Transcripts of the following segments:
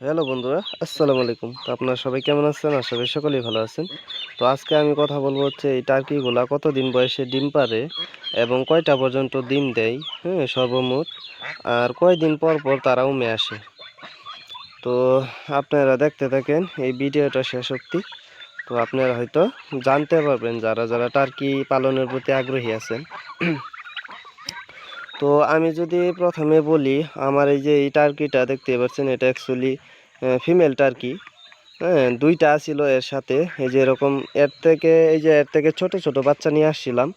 Hello বন্ধুরা, আসসালামু আলাইকুম। তো আপনারা সবাই কেমন আছেন? আশা করি সকলেই ভালো আছেন। তো আজকে আমি কথা বলব হচ্ছে এই টার্কিগুলা কতদিন বয়সে ডিম পারে এবং কয়টা পর্যন্ত ডিম দেয়? হ্যাঁ সর্বমোট। আর কয়দিন পর পর তারা উমে আসে? তো আপনারা দেখতে থাকেন, এই ভিডিওটা শেষ অব্দি তো আপনারা হয়তো জানতে পারবেন যারা যারা টার্কি পালনের প্রতি আগ্রহী আছেন। তো আমি যদি প্রথমে বলি, আমার এই যে এই টার্কিটা দেখতে পাচ্ছেন, এটা অ্যাকচুয়ালি ফিমেল টার্কি। হ্যাঁ দুইটা ছিল এর সাথে। এই যে এরকম এর থেকে, এই যে এর থেকে ছোট ছোট বাচ্চা নিয়ে আসছিলাম।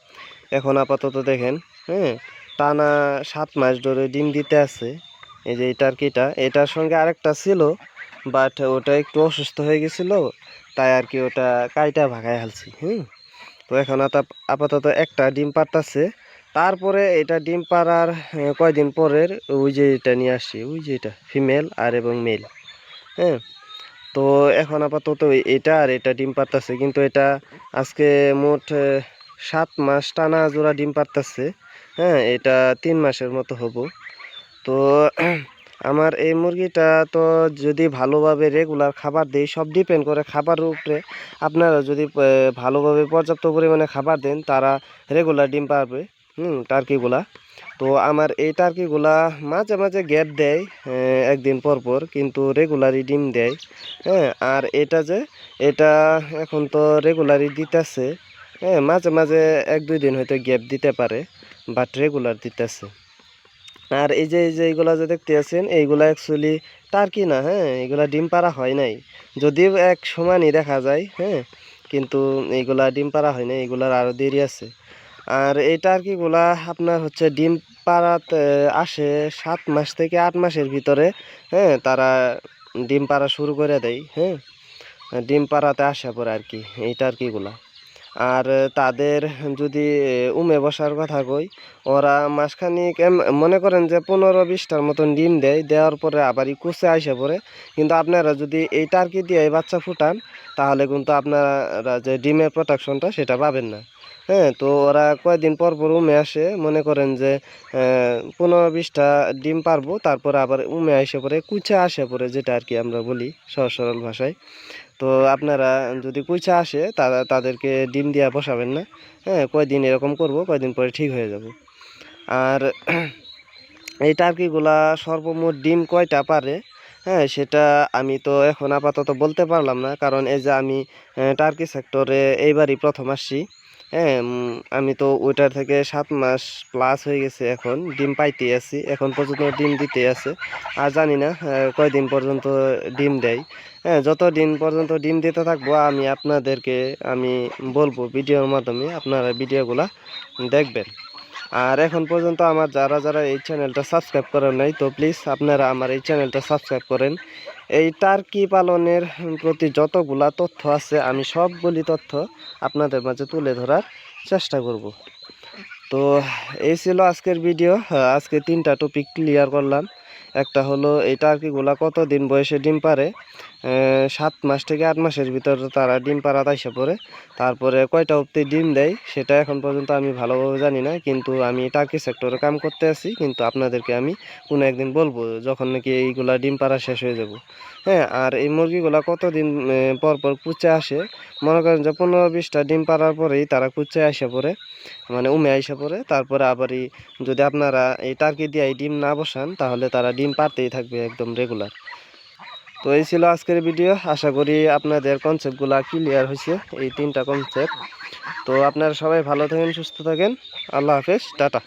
এখন আপাতত দেখেন হ্যাঁ টানা সাত মাস ধরে ডিম দিতে আছে এই যে এই টার্কিটা। এটার সঙ্গে আরেকটা ছিল বাট ওটা একটু অসুস্থ হয়ে গেছিল, তাই আর কি ওটা কাইটা ভাগায় হালছি, হুম। তো এখন আপাতত একটা ডিম পারতাছে। তারপরে এটা ডিম পাড়ার কয়দিন পরের, ওই যে এটা নিয়ে আসছি, ওই যে এটা ফিমেল আর এবং মেল হ্যাঁ? তো এখন আপাতত এটা আর এটা ডিম পারতাছে কিন্তু এটা আজকে মোট সাত মাস টানা জোড়া ডিম পারতাছে হ্যাঁ? এটা তিন মাসের মতো হব। তো আমার এই মুরগিটা তো যদি ভালোভাবে রেগুলার খাবার দেই, সব ডিপেন্ড করে খাবারের উপরে। আপনারা যদি ভালোভাবে পর্যাপ্ত পরিমাণে খাবার দেন, তারা রেগুলার ডিম পারবে হুম, টার্কিগুলা। তো আমার এই টার্কিগুলা মাঝে মাঝে গ্যাপ দেয় একদিন পর পর, কিন্তু রেগুলারই ডিম দেয়। হ্যাঁ আর এটা যে, এটা এখন তো রেগুলারই দিতেছে হ্যাঁ মাঝে মাঝে এক দুই দিন হয়তো গ্যাপ দিতে পারে বাট রেগুলার দিতেছে। আর এই যে এই যে, এইগুলা যে দেখতে আছেন, এইগুলা অ্যাকচুয়ালি টার্কি না হ্যাঁ এগুলা ডিম পাড়া হয় নাই। যদিও এক সমানই দেখা যায় হ্যাঁ কিন্তু এইগুলা ডিম পাড়া হয় নাই এগুলার আরও দেরি আছে। আর এই টার্কিগুলা আপনার হচ্ছে ডিম পাড়াতে আসে সাত মাস থেকে আট মাসের ভিতরে হ্যাঁ তারা ডিম পাড়া শুরু করে দেয় হ্যাঁ ডিম পাড়াতে আসে পরে আর কি এই টার্কিগুলা আর তাদের যদি উমে বসার কথা কই, ওরা মাসখানিক মনে করেন যে পনেরো বিশটার মতন ডিম দেয়, দেওয়ার পরে আবারই কুচে আসে পড়ে। কিন্তু আপনারা যদি এই টার্কি দিয়ে বাচ্চা ফুটান, তাহলে কিন্তু আপনারা যে ডিমের প্রোটেকশনটা সেটা পাবেন না। হ্যাঁ তো ওরা কয়েকদিন পর পর উমে আসে। মনে করেন যে পনেরো বিশটা ডিম পারব, তারপরে আবার উমে আসে পরে কুচে আসে পরে, যেটা আর কি আমরা বলি সহজ সরল ভাষায়। তো আপনারা যদি কুইচা আসে তারা তাদেরকে ডিম দিয়া বসাবেন না। হ্যাঁ কয়দিন এরকম করব কয়দিন পরে ঠিক হয়ে যাব। আর এই টার্কিগুলা সর্বমোট ডিম কয়টা পারে? হ্যাঁ সেটা আমি তো এখন আপাতত বলতে পারলাম না, কারণ এই যে আমি টার্কি সেক্টরে এইবারই প্রথম আসছি। হ্যাঁ আমি তো ওইটার থেকে সাত মাস প্লাস হয়ে গেছে এখন, ডিম পাইতে আছি, এখন পর্যন্ত ডিম দিতে আছে। আর জানি না কয়দিন পর্যন্ত ডিম দেয়। হ্যাঁ যত দিন পর্যন্ত ডিম দিতে থাকব, আমি আপনাদেরকে, আমি বলব ভিডিওর মাধ্যমে, আপনারা ভিডিওগুলা দেখবেন। আর এখন পর্যন্ত আমার যারা যারা এই চ্যানেলটা সাবস্ক্রাইব করেন নাই, তো প্লিজ আপনারা আমার এই চ্যানেলটা সাবস্ক্রাইব করেন। এই টার্কি পালনের প্রতি যতগুলা তথ্য আছে, আমি সবগুলি তথ্য আপনাদের মাঝে তুলে ধরার চেষ্টা করব। তো এই ছিল আজকের ভিডিও আজকে তিনটা টপিক ক্লিয়ার করলাম। একটা হলো এই টার্কিগুলা কত দিন বয়সে ডিম পারে? সাত মাস থেকে আট মাসের ভিতরে তারা ডিম পাড়া তাইসে পড়ে তারপরে কয়টা অবধি ডিম দেয় সেটা এখন পর্যন্ত আমি ভালোভাবে জানি না, কিন্তু আমি টার্কি সেক্টরে কাম করতে আছি, কিন্তু আপনাদেরকে আমি কোনো একদিন বলব যখন নাকি এইগুলা ডিম পাড়া শেষ হয়ে যাব। হ্যাঁ আর এই মুরগিগুলা কতদিন পর পর কুচে আসে? মনে করেন যে পনেরো বিশটা ডিম পাড়ার পরেই তারা কুচে আসে পড়ে মানে উমে আইসে পড়ে তারপরে আবারই যদি আপনারা এই টার্কি দিয়ে ডিম না বসান, তাহলে তারা ডিম পারতেই থাকবে একদম রেগুলার তো এই ছিল আজকের ভিডিও আশা করি আপনাদের কনসেপ্টগুলো ক্লিয়ার হয়েছে। এই তিনটা কনসেপ্ট তো আপনারা সবাই ভালো থাকেন, সুস্থ থাকেন। আল্লাহ হাফেজ। টাটা।